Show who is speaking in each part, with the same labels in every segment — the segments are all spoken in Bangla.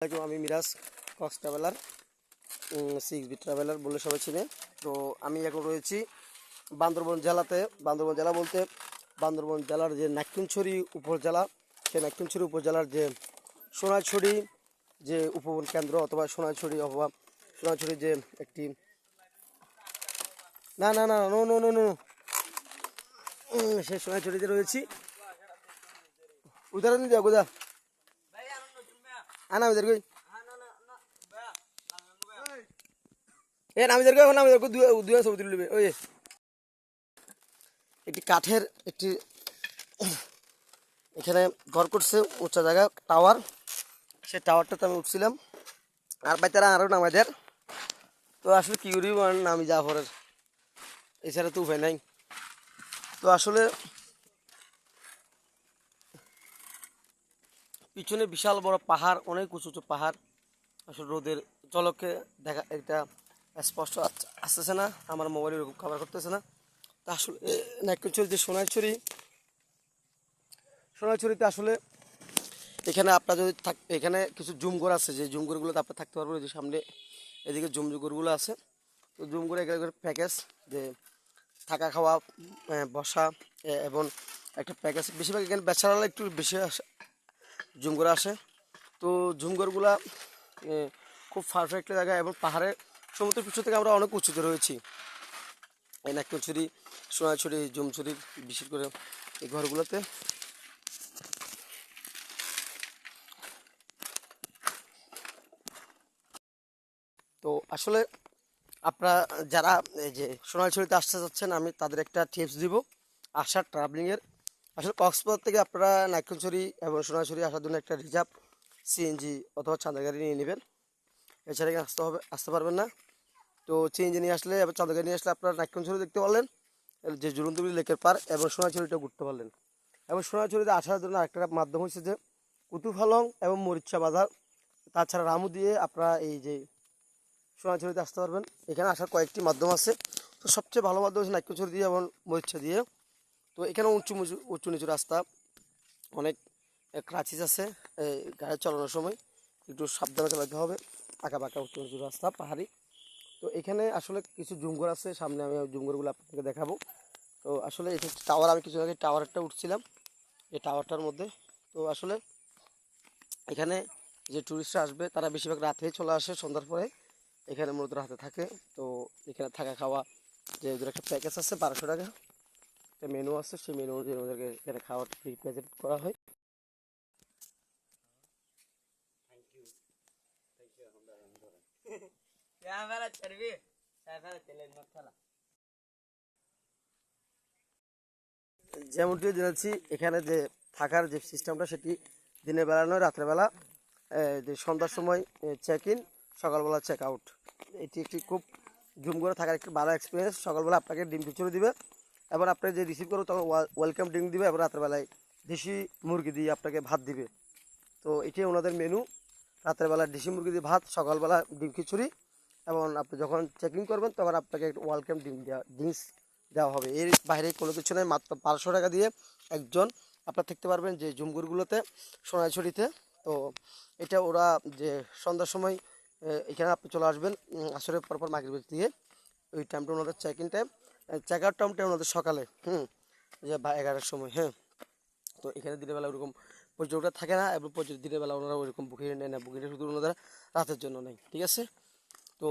Speaker 1: আমি Miraj Cox traveller six B traveller বলে সবাই চিনে। তো আমি এখন রয়েছি বান্দরবন জেলাতে। বান্দরবন জেলা বলতে বান্দরবন জেলার যে নাক্কিনছড়ি উপজেলা, সেই নাক্কিনছড়ি উপজেলার যে সোনাছড়ি যে উপবন কেন্দ্র অথবা সোনাছড়ি অথবা সোনাছড়ি যে একটি না না না নো নো নো নো সেই সোনাছড়িতে রয়েছি। উদাহরণ দিও গোদা আনা উদার কই এ নামি দরকার এখন নামি দরকার দুই ছবি তুলে নেবে ওই একটি কাঠের একটি এখানে ঘর করছে উঁচা জায়গা টাওয়ার। সেই টাওয়ারটাতে আমি উঠছিলাম। আর বাইতারা আরও নামাইদের তো আসলে কি করি নামি যা পরের। এছাড়া তো উপায় নাই। তো আসলে পিছনে বিশাল বড় পাহাড়, অনেক উঁচু উঁচু পাহাড়। আসলে রোদের জলকে দেখা, এটা স্পষ্ট আস- আসতেছে না, আমার মোবাইলে ওরকম কাভার করতেছে না। তা আসলে নাইকচুরি যে সোনাইছড়ি, সোনাইছড়িতে আসলে এখানে আপনার যদি থাক, এখানে কিছু জুমঘর আছে, যে জুমঘরগুলোতে আপনার থাকতে পারবেন এই যে সামনে এদিকে জুমঘরগুলো আছে। তো জুমঘরে এখানে প্যাকেজ, যে থাকা খাওয়া বসা এবং একটা প্যাকেজ। বেশিরভাগ এখানে বেচারালা একটু বেশি আসে জুমঘর আসে। তো জুমঘরগুলা এ, খুব পারফেক্ট জায়গা এবং পাহাড়ের সমুদ্রের পিছু থেকে আমরা অনেক উঁচুতে রয়েছি। এই নাকচুরি সোনাছড়ি জুমছড়ি বিশেষ করে এই ঘরগুলোতে। তো আসলে আপনারা যারা এই যে সোনাছড়িতে আসতে চাচ্ছেন আমি তাদের একটা টিপস দিব। আসার ট্রাভেলিংয়ের আসলে কক্সবাজার থেকে আপনারা নাইকনছড়ি এবং সোনাছড়ি আসার জন্য একটা রিজার্ভ সিএনজি অথবা চাঁদা গাড়ি নিয়ে নেবেন। এছাড়া আসতে হবে আসতে পারবেন না। তো সিএনজি নিয়ে আসলে এবং চাঁদা গাড়ি নিয়ে আসলে আপনারা নাইকনছড়ি দেখতে পারলেন যে জুলুন্দুবি লেকের পার এবং সোনাছড়িটা ঘুরতে পারলেন। এবং সোনাছড়িতে আসার জন্য একটা মাধ্যম হচ্ছে যে কুতুফালং এবং মরিচা বাজার। তাছাড়া রামু দিয়ে আপনারা এই যে সোনাঝুরিতে আসতে পারবেন। এখানে আসার কয়েকটি মাধ্যম আছে। তো সবচেয়ে ভালো মাধ্যম হচ্ছে নাক্যচুরি দিয়ে এবং মরিচা দিয়ে। তো এখানে উঁচু উঁচু নিচু রাস্তা। অনেক ক্রাচিস আছে গাড়ি চালানোর সময়। একটু সাবধানে চালাতে হবে। আঁকা বাঁকা উঁচু নিচু রাস্তা, পাহাড়ি। তো এখানে আসলে কিছু জুমঘর আছে, সামনে আমি জুমঘরগুলো আপনাদেরকে দেখাবো। তো আসলে এটা টাওয়ার, আমি কিছু আগে টাওয়ারটা উঠছিলাম। এই টাওয়ারটার মধ্যে। তো আসলে এখানে যে টুরিস্টরা আসবে, তারা বেশিরভাগ রাতেই চলে আসে, সন্ধ্যার পরে। এখানে মূলত রাতে থাকে। তো এখানে থাকা খাওয়া যে একটা প্যাকেজ আছে, বারোশো টাকা। একটা মেনু আছে সেই মেনু অনুযায়ী ওদেরকে এখানে খাওয়ার রিপ্রেজেন্ট করা হয়। যেমনটি জানাচ্ছি এখানে যে থাকার যে সিস্টেমটা সেটি দিনের বেলা নয় রাত্রেবেলা যে সন্ধ্যার সময় চেক ইন সকালবেলা চেক আউট এটি একটি খুব জুম করে থাকার একটি ভালো এক্সপিরিয়েন্স সকালবেলা আপনাকে ডিম খিচুড়ি দিবে। এবং আপনি যে রিসিভ করো তখন ওয়েলকাম ড্রিঙ্ক দিবে এবং রাত্রেবেলায় দেশি মুরগি দিয়ে আপনাকে ভাত দিবে। তো এটি ওনাদের মেনু রাত্রেবেলা দেশি মুরগি দিয়ে ভাত, সকালবেলা ডিম খিচুড়ি এবং আপনি যখন চেকিং করবেন, তখন আপনাকে একটা ওয়েলকাম ডিম দেওয়া ড্রিঙ্কস দেওয়া হবে। এর বাইরে কোনো কিছু নেই, মাত্র বারোশো টাকা দিয়ে একজন আপনার থাকতে পারবেন যে জুমগুরগুলোতে সোনাঝুরিতে তো এটা ওরা যে সন্ধ্যার সময় এখানে আপনি চলে আসবেন আসরের পরপর মাগরিব দিয়ে ওই টাইমটা ওনাদের check in time check out টাইমটা ওনাদের সকালে, হুম, যে এগারোটার সময় হ্যাঁ। তো এখানে দিনের বেলা ওরকম পর্যটকটা থাকে না, এবং পর্যটক দিনের বেলা ওনারা ওইরকম বুকিং নেয় না বুকিংটা শুধু ওনাদের রাতের জন্য নেই ঠিক আছে? তো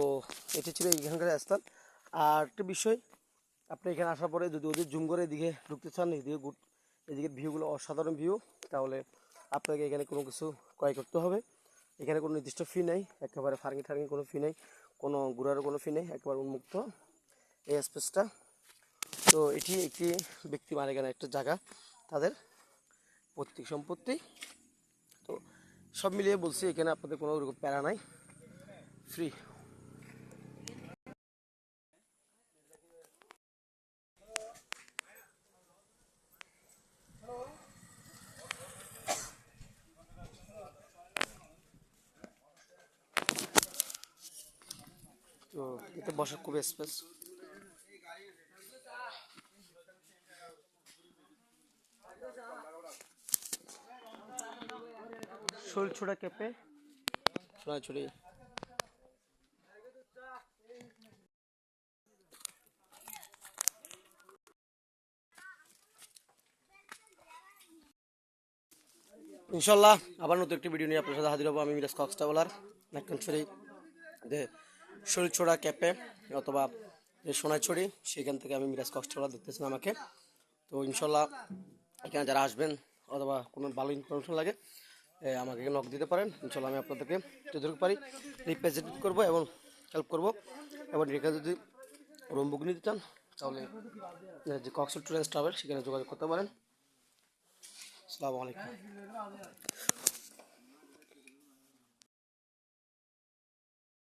Speaker 1: এটি ছিল এখানকার স্থান। আর একটা বিষয়, আপনি এখানে আসার পরে যদি ওদের জুম করে এদিকে ঢুকতে চান, এদিকে গুড, এদিকে ভিউগুলো অসাধারণ ভিউ তাহলে আপনাকে এখানে কোনো কিছু ক্রয় করতে হবে। এখানে কোনো নির্দিষ্ট ফি নেই, একেবারে ফার্মিং টার্মিং কোনো ফি নেই, কোনো ঘোরারও কোনো ফি নেই, একেবারে উন্মুক্ত এই স্পেসটা তো এটি একটি ব্যক্তি মালিকানা একটা জায়গা, তাদের পৈতৃক সম্পত্তি। তো সব মিলিয়ে বলছি, এখানে আপনাদের কোনো ওরকম প্যারা নাই ফ্রি তো এতে বসার খুব স্পেস শরীর ছোটা কেঁপে? সোনাঝুরি ইনশাল্লাহ আবার নতুন একটি ভিডিও নিয়ে আপনার সাথে হাজির হব। আমি মিরাজ কক্স ট্রাভেলার নাট্যঞ্চরি যে শরীরছোড়া ক্যাপে অথবা যে সোনাইছড়ি সেখান থেকে আমি মিরাজ কক্স ট্রাভেলার দেখতেছেন আমাকে। তো ইনশাল্লাহ এখানে যারা আসবেন অথবা কোনো ভালো ইনফরমেশন লাগে আমাকে নক দিতে পারেন। ইনশাল্লাহ আমি আপনাদেরকে যতটুকু পারি রিপ্রেজেন্ট করব এবং হেল্প করব। এবং এখানে যদি রুম বুক নিতে চান, তাহলে যে কক্স ট্যুর ট্রাভেল সেখানে যোগাযোগ করতে পারেন। আসসালামু আলাইকুম।